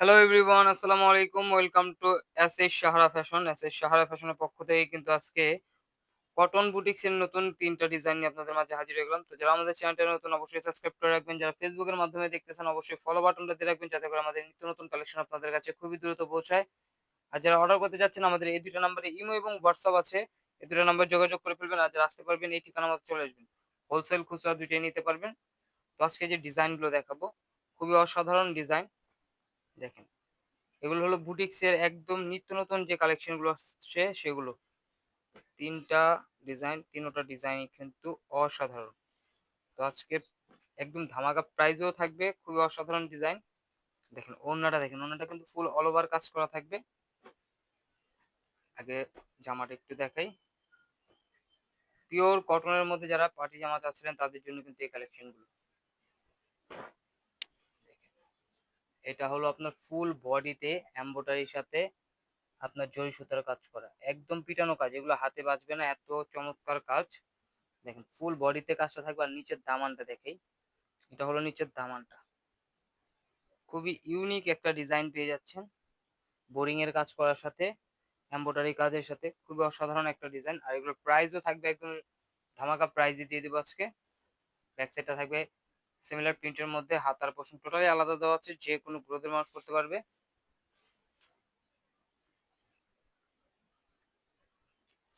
Hello everyone আসসালামু আলাইকুম welcome to S S Sahara fashion S S Sahara ফ্যাশনের পক্ষ থেকে কিন্তু আজকে কটন বুটিক্সের নতুন তিনটা ডিজাইন নিয়ে আপনাদের মাঝে হাজির হয়ে গেলাম। তো যারা আমাদের চ্যানেলটা নতুন, অবশ্যই সাবস্ক্রাইব করে রাখবেন। যারা ফেসবুকের মাধ্যমে দেখতেছেন, অবশ্যই ফলো বাটনটা দিয়ে রাখবেন, যাতে করে আমাদের নিত্য নতুন কালেকশন আপনাদের কাছে খুবই দ্রুত পৌঁছায়। আর যারা অর্ডার করতে যাচ্ছেন আমাদের এই দুটো নাম্বারে ইমো এবং হোয়াটসঅ্যাপ আছে। এই দুটো নাম্বার যোগাযোগ করে ফেলবেন আর যারা আসতে পারবেন, এই ঠিকানা মতো চলে আসবেন। হোলসেল খুচরা দুইটাই নিতে পারবেন। তো আজকে যে ডিজাইনগুলো দেখাবো, খুবই অসাধারণ ডিজাইন দেখেন। এগুলো হলো বুটিক্সের একদম নিত্য নতুন যে কালেকশনগুলো আসছে সেগুলো। তিনটা ডিজাইন তিনোটা ডিজাইন কিন্তু অসাধারণ। তো আজকে একদম ধামাকা প্রাইজও থাকবে, খুবই অসাধারণ ডিজাইন দেখেন, ওড়নাটা দেখেন, ওড়নাটা কিন্তু ফুল অল ওভার কাজ করা থাকবে। আগে জামাটা একটু দেখাই। পিওর কটনের মধ্যে যারা পার্টি জামা চাচ্ছিলেন, তাদের জন্য কিন্তু এই কালেকশনগুলো এটা হলো আপনার ফুল বডিতে এম্বোটারির সাথে আপনার জরি সুতার কাজ করা। একদম পিটানো কাজ, এগুলো হাতে বাঁচবে না, এত চমৎকার কাজ। দেখেন ফুল বডিতে কাজটা থাকবে আর নিচের দামানটা দেখেই। এটা হলো নিচের দামানটা। খুবই ইউনিক একটা ডিজাইন পেয়ে যাচ্ছেন। বোরিং এর কাজ করার সাথে এম্বোটারি কাজের সাথে খুবই অসাধারণ একটা ডিজাইন আর এগুলোর প্রাইসও থাকবে একদম ধামাকা প্রাইজে দিয়ে দেবো আজকে। ব্যাক সাইডটা থাকবে সিমিলার প্রিন্টের মধ্যে হাতার পোষণ টোটালি আলাদা দেওয়া আছে, যে কোনো গ্রোথের মানুষ করতে পারবে।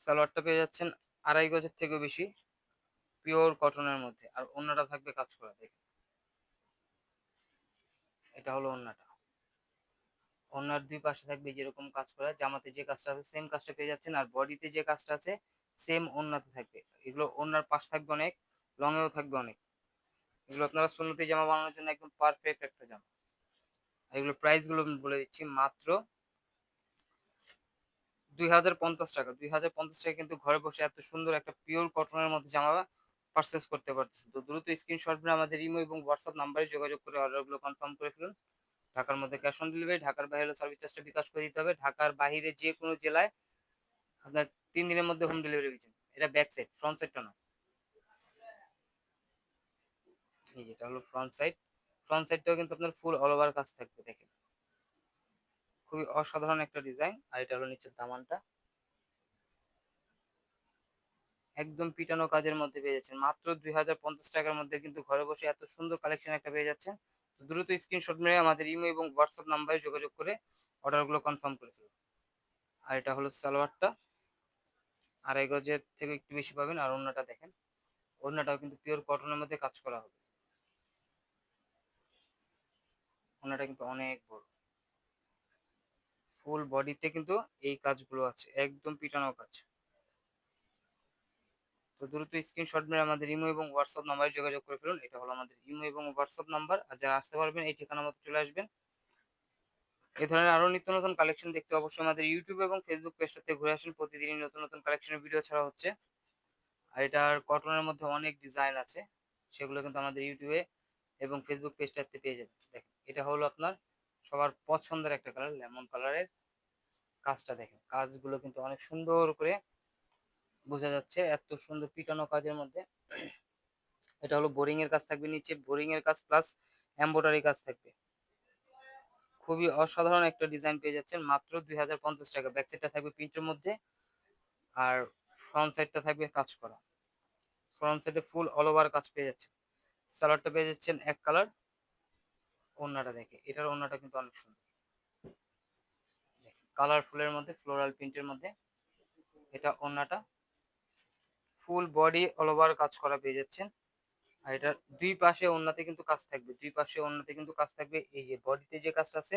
সালোয়ারটা পেয়ে যাচ্ছেন আড়াই গজের থেকেও বেশি পিওর কটনের মধ্যে। আর অন্যটা থাকবে কাজ করা দেখে এটা হলো অন্যটা অন্যার দুই পাশে থাকবে যেরকম কাজ করা, জামাতে যে কাজটা আছে সেম কাজটা পেয়ে যাচ্ছেন। আর বডিতে যে কাজটা আছে সেম অন্যতে থাকবে। এগুলো অন্যার পাশ থাকবে অনেক লংয়েও থাকবে অনেক। এগুলো আপনারা সুন্নতি জামা বানানোর জন্য একদম পারফেক্ট একটা জামা। এগুলো প্রাইসগুলো বলে দিচ্ছি মাত্র দুই হাজার পঞ্চাশ টাকা। দুই হাজার পঞ্চাশ টাকা কিন্তু ঘরে বসে এত সুন্দর একটা পিওর কটনের মধ্যে জামা পারচেস করতে পারতেছে। তো দ্রুত স্ক্রিনশট নিয়ে আমাদের ইমো এবং হোয়াটসঅ্যাপ নাম্বারে যোগাযোগ করে অর্ডারগুলো কনফার্ম করে ফেলুন। ঢাকার মধ্যে ক্যাশ অন ডেলিভারি ঢাকার বাইরে সার্ভিস চার্জটা বিকাশ করে দিতে হবে। ঢাকার বাইরে যে কোনো জেলায় আপনার তিন দিনের মধ্যে হোম ডেলিভারি পেয়েছেন এটা ব্যাক সাইড ফ্রন্ট সাইডটা না এই যেটা হলো ফ্রন্ট সাইড ফ্রন্ট সাইডটাও কিন্তু আপনার ফুল অল ওভার কাজ থাকবে, দেখেন। খুবই অসাধারণ একটা ডিজাইন আর এটা হলো নিচের দামানটা। একদম পিটানো কাজের মধ্যে পেয়ে যাচ্ছেন। মাত্র দুই হাজার পঞ্চাশ টাকার মধ্যে কিন্তু ঘরে বসে এত সুন্দর কালেকশন একটা পেয়ে যাচ্ছেন। তো দ্রুত স্ক্রিনশট মেরে আমাদের ইমো এবং হোয়াটসঅ্যাপ নাম্বারে যোগাযোগ করে অর্ডারগুলো কনফার্ম করে ফেলুন। আর এটা হলো সালোয়ারটা। আড়াই গজের থেকে একটু বেশি পাবেন, আর অন্যটা দেখেন। অন্যটাও কিন্তু পিওর কটনের মধ্যে কাজ করা হবে। অন্যটা কিন্তু অনেক বড়। ফুল বডিতে কিন্তু এই কাজগুলো আছে, একদম পিটানো কাজ। তো দ্রুত স্ক্রিনশট মেরে আমাদের ইমো এবং হোয়াটসঅ্যাপ নাম্বারে যোগাযোগ করে ফেলুন। এটা হলো আমাদের ইমো এবং হোয়াটসঅ্যাপ নাম্বার আর যারা আসতে পারবেন, এই ঠিকানা মতো চলে আসবেন। এ ধরনের আরও নিত্য নতুন কালেকশন দেখতে অবশ্যই আমাদের ইউটিউব এবং ফেসবুক পেজটাতে ঘুরে আসুন। প্রতিদিনই নতুন নতুন কালেকশনের ভিডিও ছাড়া হচ্ছে। আর এটার কটনের মধ্যে অনেক ডিজাইন আছে, সেগুলো কিন্তু আমাদের ইউটিউবে এবং ফেসবুক পেজটাতে পেয়ে যাবেন। দেখেন, এটা হলো আপনার সবার পছন্দের একটা কালার লেমন কালারের কাজটা দেখেন। কাজগুলো কিন্তু অনেক সুন্দর করে বোঝা যাচ্ছে, এত সুন্দর পিটানো কাজের মধ্যে। এটা হলো বোরিং এর কাজ থাকবে নিচে বোরিং এর কাজ প্লাস এম্ব্রয়ডারি কাজ থাকবে। খুবই অসাধারণ একটা ডিজাইন পেয়ে যাচ্ছেন, মাত্র দুই হাজার পঞ্চাশ টাকা। ব্যাক সাইডটা থাকবে প্রিন্টের মধ্যে আর ফ্রন্ট সাইডটা থাকবে কাজ করা। ফ্রন্ট সাইডে ফুল অল ওভার কাজ পেয়ে যাচ্ছে সালোয়ারটা পেয়ে যাচ্ছেন এক কালার ওড়নাটা দেখে। এটার ওড়নাটা কিন্তু অনেক সুন্দর। কালারফুলের মধ্যে ফ্লোরাল প্রিন্টের মধ্যে এটা ওড়নাটা ফুল বডি অল ওভার কাজ করা পেয়ে যাচ্ছেন। আর এটার দুই পাশে ওড়নাতে কিন্তু কাজ থাকবে। দুই পাশে ওড়নাতে কিন্তু কাজ থাকবে। এই যে বডিতে যে কাজটা আছে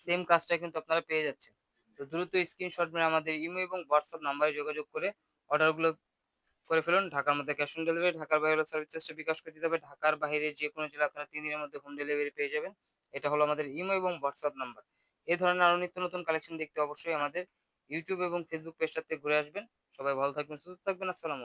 সেম কাজটা কিন্তু আপনারা পেয়ে যাচ্ছেন। তো দ্রুত স্ক্রিনশট মেরে আমাদের ইমো এবং হোয়াটসঅ্যাপ নাম্বারে যোগাযোগ করে অর্ডারগুলো করে ফেলুন। ঢাকার মধ্যে ক্যাশ অন ডেলিভারি ঢাকার বাইরে সার্ভিস চার্জটা বিকাশ করে দিতে হবে। ঢাকার বাইরে যে কোনো জেলা আপনারা তিন দিনের মধ্যে হোম ডেলিভারি পেয়ে যাবেন। এটা হলো আমাদের ইমো এবং হোয়াটসঅ্যাপ নাম্বার এই ধরনের আরও নিত্য নতুন কালেকশন দেখতে অবশ্যই আমাদের ইউটিউব এবং ফেসবুক পেজটাতে ঘুরে আসবেন। সবাই ভালো থাকবেন, সুস্থ থাকবেন। আসসালাম